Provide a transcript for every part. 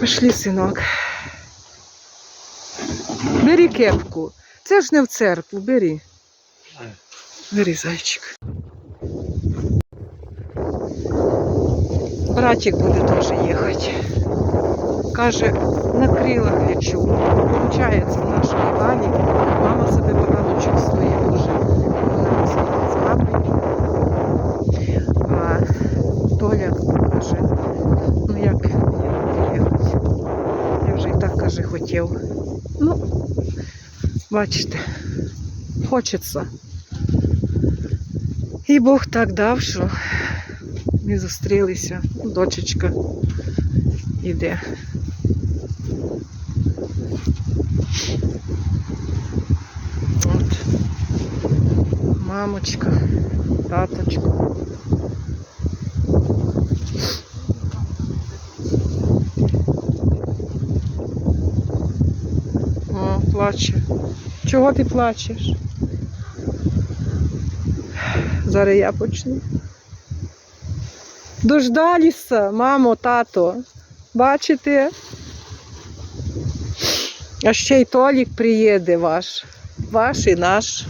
Пішли, синок. Бери кепку. Це ж не в церкву, бери. Бери, зайчик. Братик буде теж їхати. Каже, на крилах лечу. Получається, в нашій Івані мама себе погано чувствує дуже. Вона з мамою. бачите, хочеться. І Бог так дав, що ми зустрілися. Дочечка іде. От. Мамочка, таточка. О, плаче. Чого ти плачеш? Зараз я почну. Дождалися, мамо, тато. Бачите? А ще й Толік приїде ваш. Ваш і наш.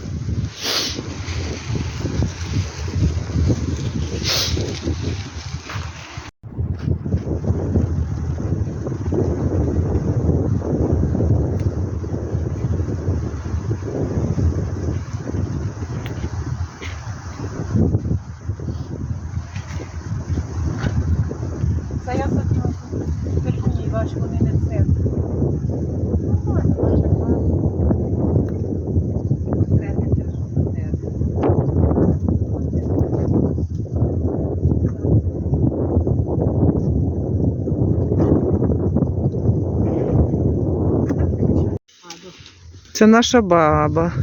Це наша баба.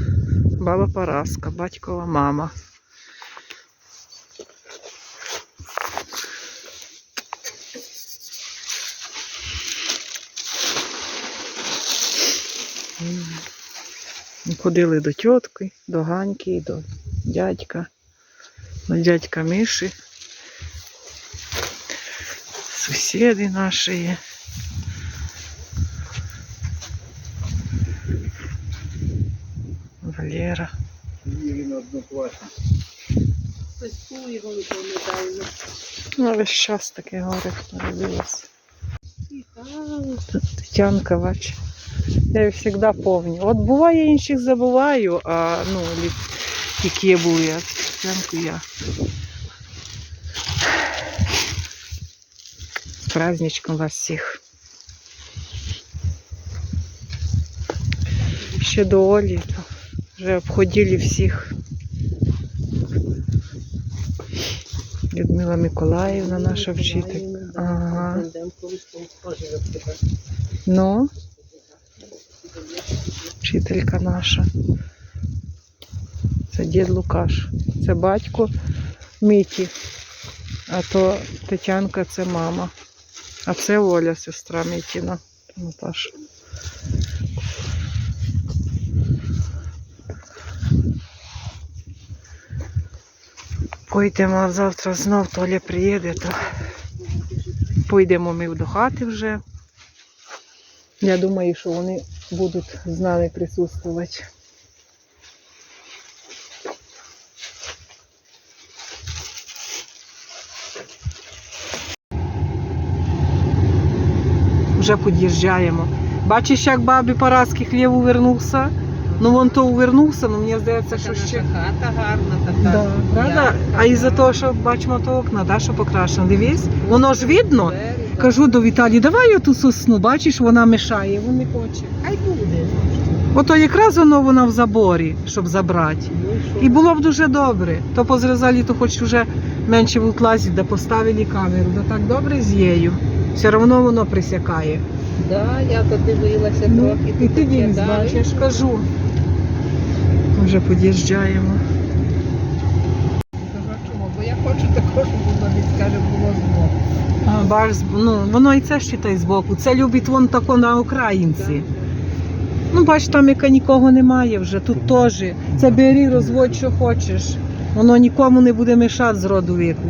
Баба Параска, батькова мама. Ходили до тітки, до Ганьки, до дядька, до дядька Миші. Сусіди наші є. Валера. Він однокласник. Ну, весь час таке горе робилось. Тетянка, бач. Я їх завжди пам'ятаю. От буває інших забуваю, а ну, які були, а Тетянку я. З праздничком вас всіх. Ще до Олі, вже обходили всіх. Людмила Миколаївна, наша вчителька. Ага. Ну, вчителька наша. Це дід Лукаш. Це батько Міті. А то Тетянка це мама. А це Оля, сестра Мітіна. Наташа. Пойдемо завтра знов Толя приїде, то пойдемо ми до хати вже. Я думаю, що вони будуть з нами присутствувати. Вже під'їжджаємо. Бачиш, як бабі Параски хлів увернувся? Ну вон то увернувся, ну мені здається, що ще. хата гарна така. Да, правда? А із-за того, що бачимо то окна, да, що покрашено. Дивись, воно ж видно. Кажу до Віталії, давай оту сосну, бачиш, вона мешає, він не хоче. Хай буде. Ото якраз воно вона в заборі, щоб забрати. І було б дуже добре. То позрізали, то хоч вже менше в утлазі, да поставили камеру, да так добре з їю. Все одно воно присякає. Да, я тут дивилася Ну, трохи. і ти виглядає. бачиш, я ж кажу. Вже під'їжджаємо. Чому? Бо я хочу також, десь каже, було. А, ну, воно і це считай збоку. Це любить вон тако на українці. Ну, бач, там яка нікого немає вже, тут теж. Це бери, розводь, що хочеш. Воно нікому не буде мешати з роду віку.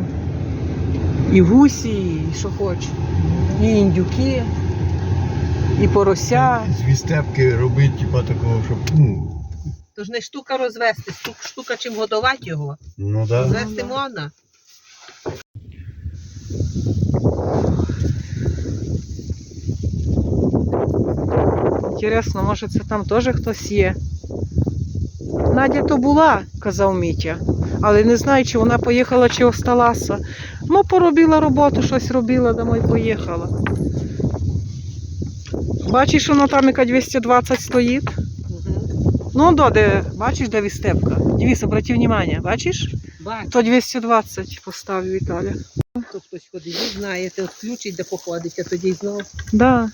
І гусі, і що хочеш. І індюки. І порося. Дві степки робити, типа такого, щоб. Ну, То ж не штука розвести, штука чим годувати його. ну да. Звести можна. Інтересно, може це там теж хтось є. Надя то була, казав Мітя, але не знаю, чи вона поїхала, чи осталася. Ну, поробила роботу, щось робила, домой поїхала. Бачиш, воно там яка 220 стоїть. Ну, до, де, бачиш, де вістепка. Дивись, обрати внимание, бачиш? Бач, То 220 поставив Віталя. то хтось ходить, ви знаєте, включить, де походить, а тоді знову Да.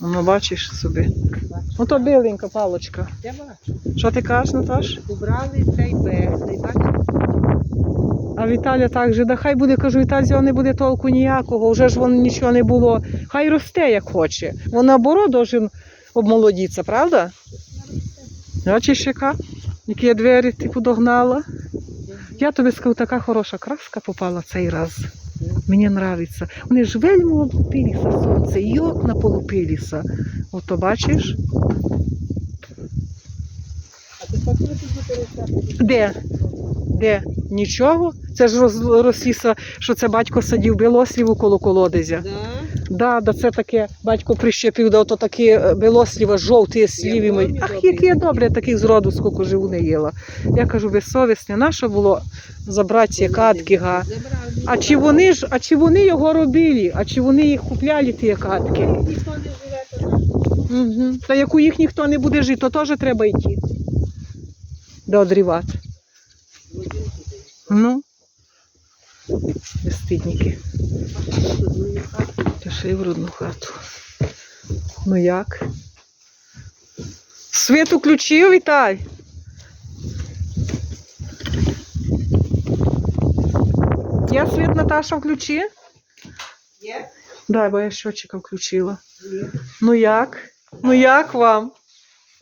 Ну, бачиш собі. бачу. Ну, то біленька палочка. Я бачу. Що ти кажеш, Наташ? Убрали цей берег, і бачите, А Віталя так же, да хай буде, кажу, Віталь, з не буде толку ніякого, вже ж воно нічого не було. Хай росте, як хоче. Вон наоборот должен обмолодитися, правда? Бачиш, яка? Які я двері типу догнала. Я тобі скажу, така хороша краска попала цей раз. Мені подобається. Вони ж вельми облупилися сонце, і окна полупилися. Ото бачиш? а ти тут перестати? Де? Де? Нічого? Це ж роз, що це батько садів білосліву коло колодезя. Да? Да, да це таке батько прищепив, да ото такі е, білосліва, жовті сліві мої. Ах, які я добре, таких зроду, скільки живу не їла. Я кажу, безсовісне, наше було забрати катки, га. А чи вони ж, а чи вони його робили? А чи вони їх купляли, ті катки? Угу. Та як у їх ніхто не буде жити, то теж треба йти. Да одрівати. Ну. Безстидники. Пішли в рудну хату. Ну як? Світ включив, Віталь? Я світ Наташа включи? Є? Дай, бо я щочика включила. Є. Ну як? Ну як вам?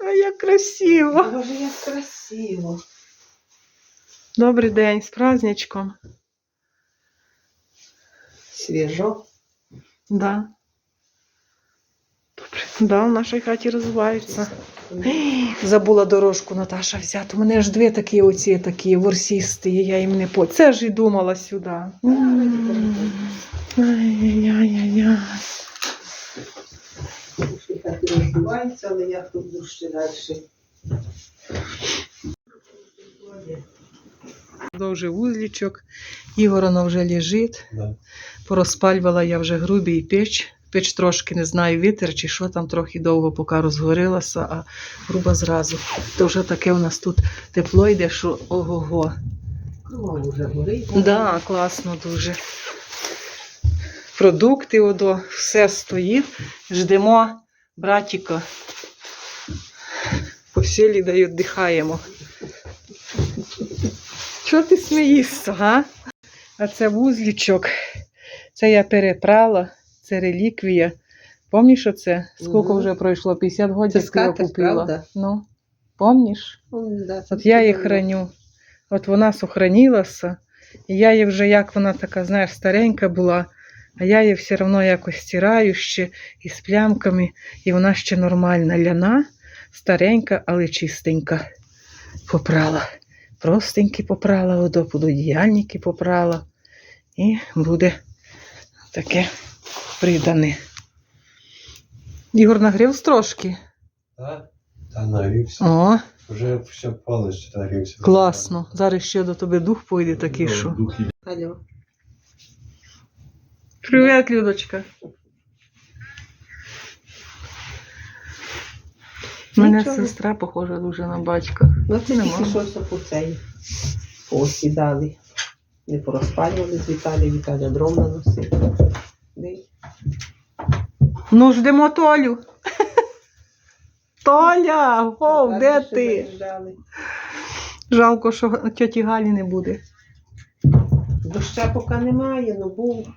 А як красиво. Боже, як красиво. Добрий день, з праздничком. Свіжо. Да. Добре. Да, в нашій хаті розвиваються. Забула дорожку Наташа взяти. У мене ж дві такі оці такі ворсісті, я їм не по. Це ж і думала сюди. Ай-яй-яй-яй. Розвиваються, але я тут ще далі. Довже вузлічок. Ігор воно вже лежить. Да. Порозпалювала я вже грубий печ. Печ трошки не знаю, вітер чи що там трохи довго, поки розгорілася, а груба зразу. То вже таке у нас тут тепло йде, що ого-го. О, вже горить. Да, класно дуже. Продукти одо, все стоїть. Ждемо братіка. По селі да й віддихаємо. Чого ти смієшся, га? А це вузлічок. Це я перепрала, це реліквія. Пам'ятаєш оце? Скільки вже пройшло? 50 років Це я купила. правда? Ну? М, да, От я її храню. От вона сохранилася, і я її вже, як вона така, знаєш, старенька була, а я її все одно якось стираю ще із плямками, і вона ще нормальна ляна, старенька, але чистенька. Попрала. Простеньки попрала, одо пододіяльники попрала. І буде таке придане. Ігор нагрів трошки. Так? Та нагрівся. О, Вже все повністю нагрівся. класно. Зараз ще до тебе дух пойде такий, що. Алло. Привіт, Людочка. Мене Нічого. сестра похожа дуже на батька. Ну це Не тільки щось по цей. Посідали. Не порозпалювали з Віталія, Віталя дров наносив. Ну, ждемо Толю. Толя, гов, де ти? Жалко, що тьоті Галі не буде. Доща поки немає, ну був.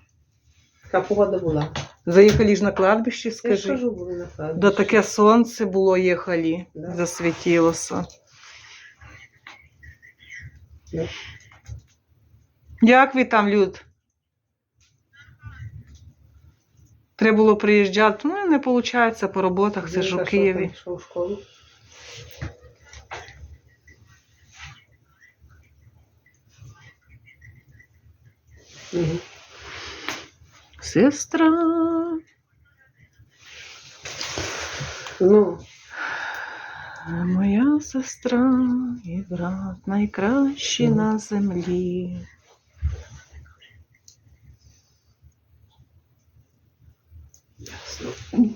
Така погода була. Заїхали ж на кладбище, ж скажи. кажу, були на кладбищі. Да таке сонце було, їхали, Да. засвітилося. Да. Як ви там, Люд? Треба було приїжджати, ну не виходить по роботах, це ж у що Києві. там, Що в школу? Угу. Сестра. Ну, Моя сестра і брат найкращі на землі. ясно.